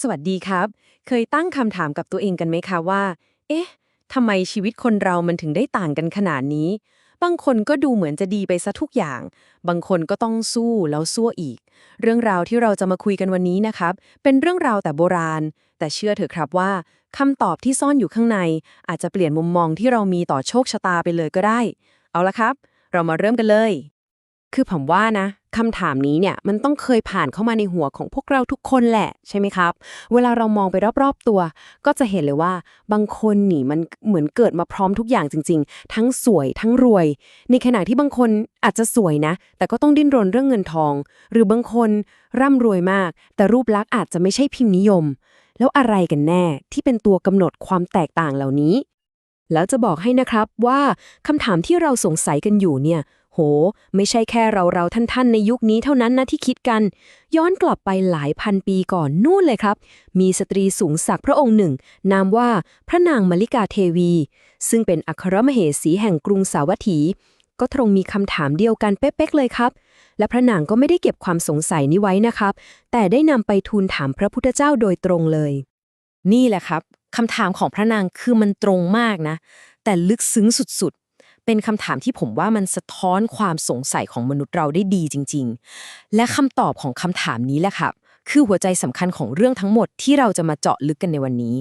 สวัสดีครับ เคยตั้งคำถามกับตัวเองกันไหมคะว่า เอ๊ะทำไมชีวิตคนเรามันถึงได้ต่างกันขนาดนี้ บางคนก็ดูเหมือนจะดีไปซะทุกอย่าง บางคนก็ต้องสู้แล้วสู้อีก เรื่องราวที่เราจะมาคุยกันวันนี้นะครับ เป็นเรื่องราวแต่โบราณ แต่เชื่อเถอะครับว่าคำตอบที่ซ่อนอยู่ข้างใน อาจจะเปลี่ยนมุมมองที่เรามีต่อโชคชะตาไปเลยก็ได้ เอาละครับ เรามาเริ่มกันเลย คือผมว่านะ คำถามนี้เนี่ยมันต้องเคยผ่านเข้ามาในหัวของพวกเราทุกคนแหละใช่ไหมครับ เวลาเรามองไปรอบๆตัว ก็จะเห็นเลยว่าบางคนนี่มันเหมือนเกิดมาพร้อมทุกอย่างจริง ๆ ทั้งสวยทั้งรวย ในขณะที่บางคนอาจจะสวยนะ แต่ก็ต้องดิ้นรนเรื่องเงินทอง หรือบางคนร่ำรวยมาก แต่รูปลักษณ์อาจจะไม่ใช่พิมพ์นิยม แล้วอะไรกันแน่ที่เป็นตัวกำหนดความแตกต่างเหล่านี้แล้วจะบอกให้นะครับว่าคำถามที่เราสงสัยกันอยู่เนี่ย โห ไม่ใช่แค่เราเราท่านๆ ในยุคนี้เท่านั้นนะที่คิดกัน ย้อนกลับไปหลายพันปีก่อนนู่นเลยครับ มีสตรีสูงศักดิ์พระองค์หนึ่ง นามว่าพระนางมลิกาเทวี ซึ่งเป็นอัครมเหสีแห่งกรุงสาวัตถี ก็ตรงมีคำถามเดียวกันเป๊ะๆเลยครับ และพระนางก็ไม่ได้เก็บความสงสัยนี้ไว้นะครับ แต่ได้นำไปทูลถามพระพุทธเจ้าโดยตรงเลย นี่แหละครับคำถามของพระนางคือมันตรงมากนะ แต่ลึกซึ้งสุดๆ เป็นคำถามที่ผมว่ามันสะท้อนความสงสัยของมนุษย์เราได้ดีจริง ๆ และคำตอบของคำถามนี้แหละครับคือหัวใจสำคัญของเรื่องทั้งหมดที่เราจะมาเจาะลึกกันในวันนี้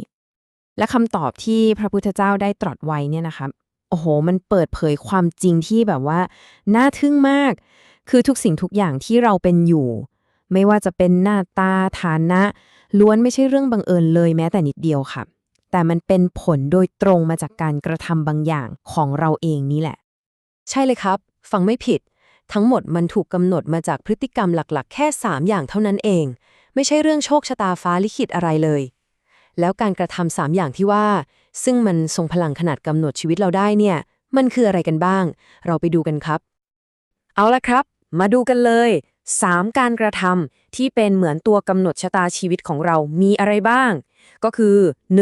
และคำตอบที่พระพุทธเจ้าได้ตรัสไว้เนี่ยนะครับโอ้โห มันเปิดเผยความจริงที่แบบว่า น่าทึ่งมาก คือทุกสิ่งทุกอย่างที่เราเป็นอยู่ ไม่ว่าจะเป็นหน้าตาฐานะ ล้วนไม่ใช่เรื่องบังเอิญเลยแม้แต่นิดเดียวค่ะ แต่มันเป็นผลโดยตรงมาจากการกระทำบางอย่างของเราเองนี่แหละ ใช่เลยครับ ฟังไม่ผิด ทั้งหมดมันถูกกำหนดมาจากพฤติกรรมหลักๆ แค่ 3 อย่างเท่านั้นเอง ไม่ใช่เรื่องโชคชะตาฟ้าลิขิตอะไรเลย แล้วการกระทำสามอย่างที่ว่า ซึ่งมันทรงพลังขนาดกำหนดชีวิตเราได้เนี่ย มันคืออะไรกันบ้าง เราไปดูกันครับ เอาละครับ มาดูกันเลย 3 การกระทำที่เป็นเหมือนตัวกำหนดชะตาชีวิตของเรามีอะไรบ้าง ก็คือ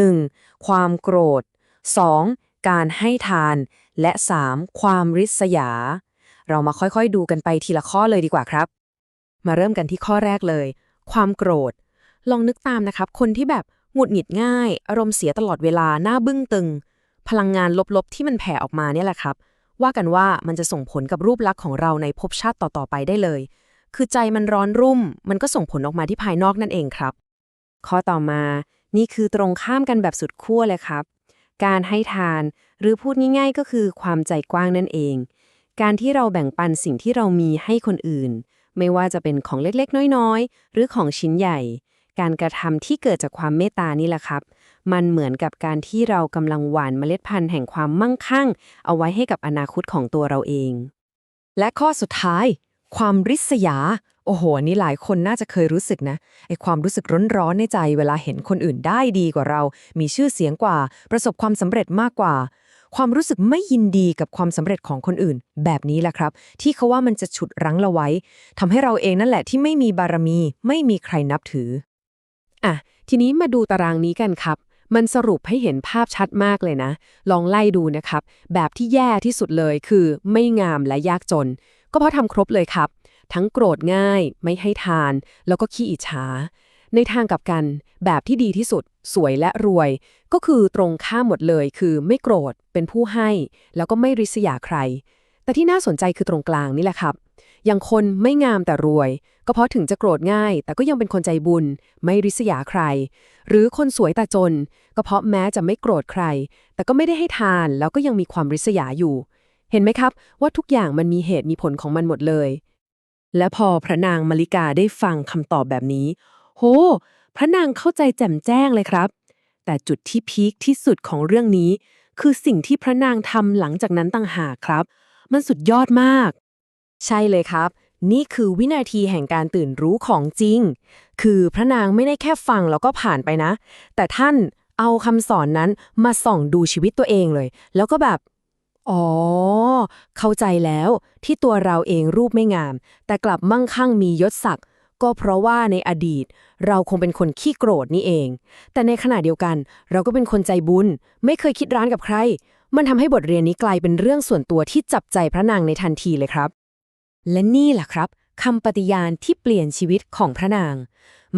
1. ความโกรธ 2. การให้ทาน และ 3. ความริษยา เรามาค่อยๆดูกันไปทีละข้อเลยดีกว่าครับ มาเริ่มกันที่ข้อแรกเลย ความโกรธ ลองนึกตามนะครับ คนที่แบบหงุดหงิดง่าย อารมณ์เสียตลอดเวลาหน้าบึ้งตึง พลังงานลบๆ ที่มันแผ่ออกมาเนี่ยแหละครับ ว่ากันว่ามันจะส่งผลกับรูปลักษณ์ของเราในภพชาติต่อๆไปได้เลย คือใจมันร้อนรุ่ม มันก็ส่งผลออกมาที่ภายนอกนั่นเองครับ ข้อต่อมา นี่คือตรงข้ามกันแบบสุดขั้วเลยครับ การให้ทานหรือพูดง่ายๆ ก็คือความใจกว้างนั่นเอง การที่เราแบ่งปันสิ่งที่เรามีให้คนอื่น ไม่ว่าจะเป็นของเล็กๆ น้อยๆ หรือของชิ้นใหญ่ การกระทำที่เกิดจากความเมตตานี่แหละครับ มันเหมือนกับการที่เรากำลังหว่านเมล็ดพันธุ์แห่งความมั่งคั่ง เอาไว้ให้กับอนาคตของตัวเราเอง และข้อสุดท้าย ความริษยา โอ้โหนี่หลายคนน่าจะเคยรู้สึกนะไอความรู้สึกร้อนๆในใจ เวลาเห็นคนอื่นได้ดีกว่าเรา มีชื่อเสียงกว่า ประสบความสำเร็จมากกว่า ความรู้สึกไม่ยินดีกับความสำเร็จของคนอื่น แบบนี้แหละครับ ที่เขาว่ามันจะฉุดรั้งเราไว้ทำให้เราเองนั่นแหละที่ไม่มีบารมี ไม่มีใครนับถืออะทีนี้มาดูตารางนี้กันครับมันสรุปให้เห็นภาพชัดมากเลยนะ ลองไล่ดูนะครับ แบบที่แย่ที่สุดเลยคือไม่งามและยากจน ก็เพราะทำครบเลยครับ ทั้งโกรธง่าย ไม่ให้ทาน แล้วก็ขี้อิจฉา ในทางกลับกัน แบบที่ดีที่สุด สวยและรวย ก็คือตรงข้ามหมดเลย คือไม่โกรธ เป็นผู้ให้ แล้วก็ไม่ริษยาใคร แต่ที่น่าสนใจคือตรงกลางนี่แหละครับ อย่างคนไม่งามแต่รวย ก็เพราะถึงจะโกรธง่าย แต่ก็ยังเป็นคนใจบุญ ไม่ริษยาใคร หรือคนสวยแต่จน ก็เพราะแม้จะไม่โกรธใคร แต่ก็ไม่ได้ให้ทาน แล้วก็ยังมีความริษยาอยู่เห็นไหมครับ ว่าทุกอย่างมันมีเหตุมีผลของมันหมดเลย และพอพระนางมาริกาได้ฟังคำตอบแบบนี้ โห พระนางเข้าใจแจ่มแจ้งเลยครับ แต่จุดที่พีคที่สุดของเรื่องนี้ คือสิ่งที่พระนางทำหลังจากนั้นต่างหากครับ มันสุดยอดมาก ใช่เลยครับ นี่คือวินาทีแห่งการตื่นรู้ของจริง คือพระนางไม่ได้แค่ฟังแล้วก็ผ่านไปนะ แต่ท่านเอาคำสอนนั้นมาส่องดูชีวิตตัวเองเลย แล้วก็แบบ อ๋อ เข้าใจแล้วที่ตัวเราเองรูปไม่งาม แต่กลับมั่งคั่งมียศศักดิ์ก็เพราะว่าในอดีต เราคงเป็นคนขี้โกรธนี่เอง แต่ในขณะเดียวกัน เราก็เป็นคนใจบุญ ไม่เคยคิดร้านกับใคร มันทำให้บทเรียนนี้กลายเป็นเรื่องส่วนตัวที่จับใจพระนางในทันทีเลยครับ และนี่แหละครับคำปฏิญาณที่เปลี่ยนชีวิตของพระนาง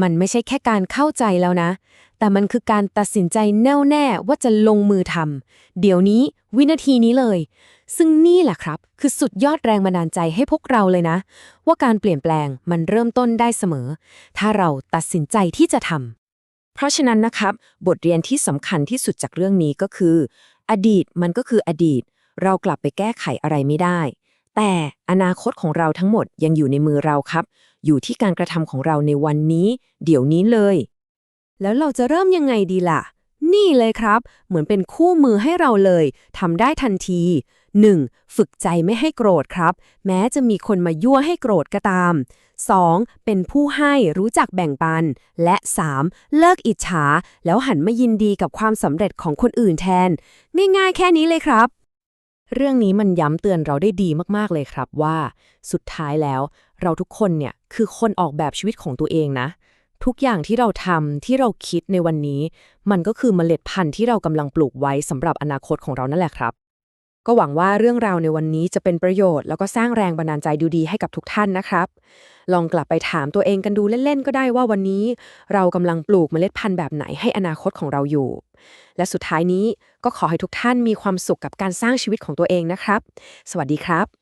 มันไม่ใช่แค่การเข้าใจแล้วนะ แต่มันคือการตัดสินใจแน่วแน่ว่าจะลงมือทำเดี๋ยวนี้วินาทีนี้เลย ซึ่งนี่แหละครับ คือสุดยอดแรงบันดาลใจให้พวกเราเลยนะ ว่าการเปลี่ยนแปลงมันเริ่มต้นได้เสมอ ถ้าเราตัดสินใจที่จะทำเพราะฉะนั้นนะครับ บทเรียนที่สำคัญที่สุดจากเรื่องนี้ก็คือ อดีตมันก็คืออดีต เรากลับไปแก้ไขอะไรไม่ได้ แต่อนาคตของเราทั้งหมดยังอยู่ในมือเราครับ อยู่ที่การกระทำของเราในวันนี้ เดี๋ยวนี้เลย แล้วเราจะเริ่มยังไงดีล่ะ นี่เลยครับ เหมือนเป็นคู่มือให้เราเลยทำได้ทันที 1. ฝึกใจไม่ให้โกรธครับ แม้จะมีคนมายั่วให้โกรธก็ตาม 2. เป็นผู้ให้รู้จักแบ่งปัน และ 3. เลิกอิจฉา แล้วหันมายินดีกับความสำเร็จของคนอื่นแทน ง่ายๆ แค่นี้เลยครับ เรื่องนี้มันย้ำเตือนเราได้ดีมากๆเลยครับว่า สุดท้ายแล้ว เราทุกคนเนี่ยคือคนออกแบบชีวิตของตัวเองนะ ทุกอย่างที่เราทำที่เราคิดในวันนี้ มันก็คือเมล็ดพันธุ์ที่เรากำลังปลูกไว้สำหรับอนาคตของเรานั่นแหละครับ ก็หวังว่าเรื่องราวในวันนี้จะเป็นประโยชน์ แล้วก็สร้างแรงบันดาลใจดูดีให้กับทุกท่านนะครับ ลองกลับไปถามตัวเองกันดูเล่นๆก็ได้ว่าวันนี้ เรากำลังปลูกเมล็ดพันธุ์แบบไหนให้อนาคตของเราอยู่ และสุดท้ายนี้ก็ขอให้ทุกท่านมีความสุขกับการสร้างชีวิตของตัวเองนะครับ สวัสดีครับ